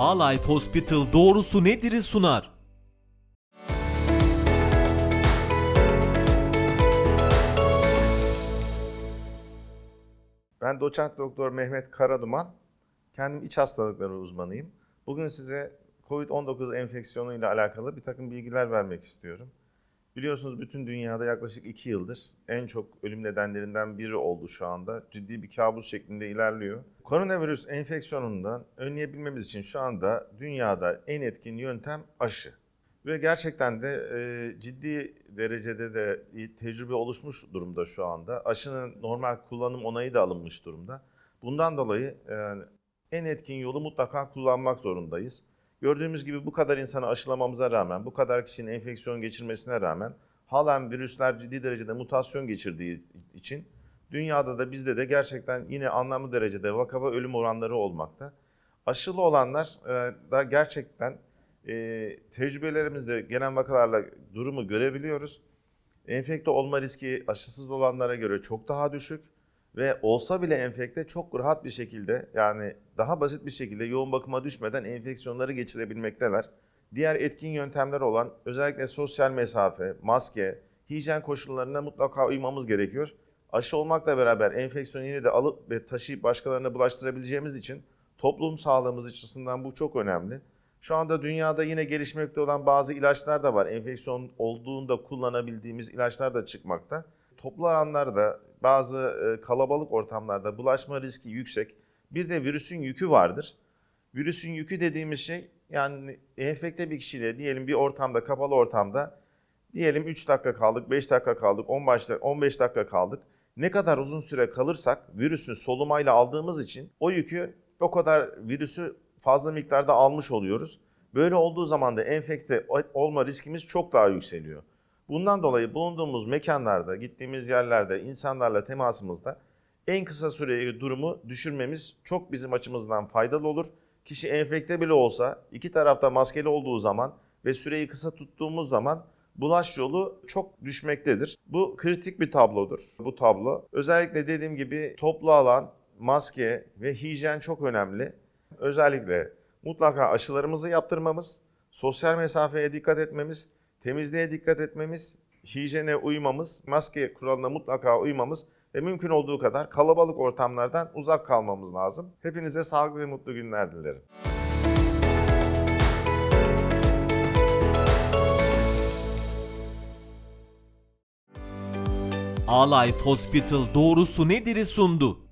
A-Life Hospital doğrusu nedir'i sunar. Ben doçent doktor Mehmet Karaduman. Kendim iç hastalıkları uzmanıyım. Bugün size COVID-19 enfeksiyonu ile alakalı bir takım bilgiler vermek istiyorum. Biliyorsunuz bütün dünyada yaklaşık 2 yıldır en çok ölüm nedenlerinden biri oldu şu anda. Ciddi bir kabus şeklinde ilerliyor. Koronavirüs enfeksiyonundan önleyebilmemiz için şu anda dünyada en etkin yöntem aşı. Ve gerçekten de e, ciddi derecede de tecrübe oluşmuş durumda şu anda. Aşının normal kullanım onayı da alınmış durumda. Bundan dolayı e, en etkin yolu mutlaka kullanmak zorundayız. Gördüğümüz gibi bu kadar insanı aşılamamıza rağmen, bu kadar kişinin enfeksiyon geçirmesine rağmen halen virüsler ciddi derecede mutasyon geçirdiği için dünyada da bizde de gerçekten yine anlamlı derecede vaka ve ölüm oranları olmakta. Aşılı olanlar e, da gerçekten e, tecrübelerimizde gelen vakalarla durumu görebiliyoruz. Enfekte olma riski aşısız olanlara göre çok daha düşük ve olsa bile enfekte çok rahat bir şekilde yani daha basit bir şekilde yoğun bakıma düşmeden enfeksiyonları geçirebilmekteler. Diğer etkin yöntemler olan özellikle sosyal mesafe, maske, hijyen koşullarına mutlaka uymamız gerekiyor. Aşı olmakla beraber enfeksiyonu yine de alıp ve taşıyıp başkalarına bulaştırabileceğimiz için toplum sağlığımız açısından bu çok önemli. Şu anda dünyada yine gelişmekte olan bazı ilaçlar da var. Enfeksiyon olduğunda kullanabildiğimiz ilaçlar da çıkmakta. Toplu alanlarda, bazı e, kalabalık ortamlarda bulaşma riski yüksek. Bir de virüsün yükü vardır. Virüsün yükü dediğimiz şey yani enfekte bir kişiyle diyelim bir ortamda, kapalı ortamda diyelim 3 dakika kaldık, 5 dakika kaldık, 15 dakika, 15 dakika kaldık. Ne kadar uzun süre kalırsak virüsün solumayla aldığımız için o yükü o kadar virüsü fazla miktarda almış oluyoruz. Böyle olduğu zaman da enfekte olma riskimiz çok daha yükseliyor. Bundan dolayı bulunduğumuz mekanlarda, gittiğimiz yerlerde, insanlarla temasımızda en kısa süreye durumu düşürmemiz çok bizim açımızdan faydalı olur. Kişi enfekte bile olsa iki tarafta maskeli olduğu zaman ve süreyi kısa tuttuğumuz zaman bulaş yolu çok düşmektedir. Bu kritik bir tablodur bu tablo. Özellikle dediğim gibi toplu alan, maske ve hijyen çok önemli. Özellikle mutlaka aşılarımızı yaptırmamız, sosyal mesafeye dikkat etmemiz, temizliğe dikkat etmemiz, hijyene uymamız, maske kuralına mutlaka uymamız ve mümkün olduğu kadar kalabalık ortamlardan uzak kalmamız lazım. Hepinize sağlıklı ve mutlu günler dilerim. A-Life Hospital doğrusu nedir'i sundu.